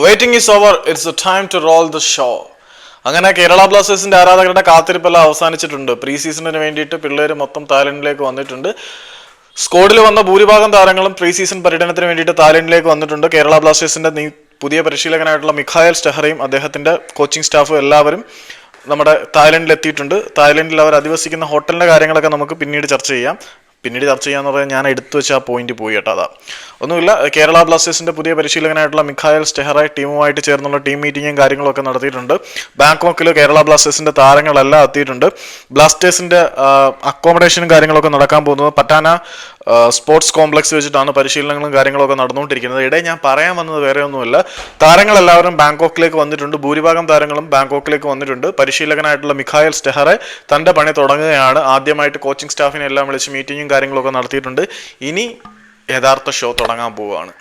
Waiting is over it's time to roll the show അങ്ങനെ കേരള ബ്ലാസ്റ്റേഴ്സിന്റെ ആരാധകരുടെ കാത്തിരിപ്പെല്ലാം അവസാനിച്ചിട്ടുണ്ട്. പ്രീ സീസണിന് വേണ്ടിയിട്ട് പിള്ളേർ മൊത്തം തായ്ലൻഡിലേക്ക് വന്നിട്ടുണ്ട്. സ്കോഡിൽ വന്ന ഭൂരിഭാഗം താരങ്ങളും പ്രീ സീസൺ പര്യടനത്തിന് വേണ്ടിയിട്ട് തായ്ലൻഡിലേക്ക് വന്നിട്ടുണ്ട്. കേരള ബ്ലാസ്റ്റേഴ്സിന്റെ പുതിയ പരിശീലകനായിട്ടുള്ള മിഖായൽ സ്റ്റെഹറയും അദ്ദേഹത്തിന്റെ കോച്ചിങ് സ്റ്റാഫും എല്ലാവരും നമ്മുടെ തായ്ലൻഡിൽ എത്തിയിട്ടുണ്ട് തായ്ലൻഡിൽ അവർ അധിവസിക്കുന്ന ഹോട്ടലിന്റെ കാര്യങ്ങളൊക്കെ നമുക്ക് പിന്നീട് ചർച്ച ചെയ്യാം. പിന്നീട് ചർച്ച ചെയ്യാന്ന് പറയാൻ ഞാൻ എടുത്തു വെച്ച ആ പോയിന്റ് പോയി കേട്ടോ അതാ. ഒന്നുമില്ല കേരള ബ്ലാസ്റ്റേഴ്സിന്റെ പുതിയ പരിശീലകനായിട്ടുള്ള മിഖായൽ സ്റ്റെഹറായി ടീമുമായിട്ട് ചേർന്നുള്ള ടീം മീറ്റിങ്ങും കാര്യങ്ങളൊക്കെ നടത്തിയിട്ടുണ്ട്. ബാങ്കോക്കിൽ കേരള ബ്ലാസ്റ്റേഴ്സിന്റെ താരങ്ങളെല്ലാം എത്തിയിട്ടുണ്ട്. ബ്ലാസ്റ്റേഴ്സിന്റെ അക്കോമഡേഷനും കാര്യങ്ങളൊക്കെ നടക്കാൻ പോകുന്നത്. പറ്റാന സ്പോർട്സ് കോംപ്ലക്സ് വെച്ചിട്ടാണ് പരിശീലനങ്ങളും കാര്യങ്ങളൊക്കെ നടന്നുകൊണ്ടിരിക്കുന്നത്. ഇടയിൽ ഞാൻ പറയാൻ വന്നത് വേറെ ഒന്നുമല്ല. താരങ്ങളെല്ലാവരും ബാങ്കോക്കിലേക്ക് വന്നിട്ടുണ്ട്. ഭൂരിഭാഗം താരങ്ങളും ബാങ്കോക്കിലേക്ക് വന്നിട്ടുണ്ട്. പരിശീലകനായിട്ടുള്ള മിഖായൽ സ്റ്റെഹറെ തന്റെ പണി തുടങ്ങുകയാണ്. ആദ്യമായിട്ട് കോച്ചിങ് സ്റ്റാഫിനെ എല്ലാം വിളിച്ച് മീറ്റിങ്ങും കാര്യങ്ങളൊക്കെ നടത്തിയിട്ടുണ്ട്. ഇനി യഥാർത്ഥ ഷോ തുടങ്ങാൻ പോവുകയാണ്.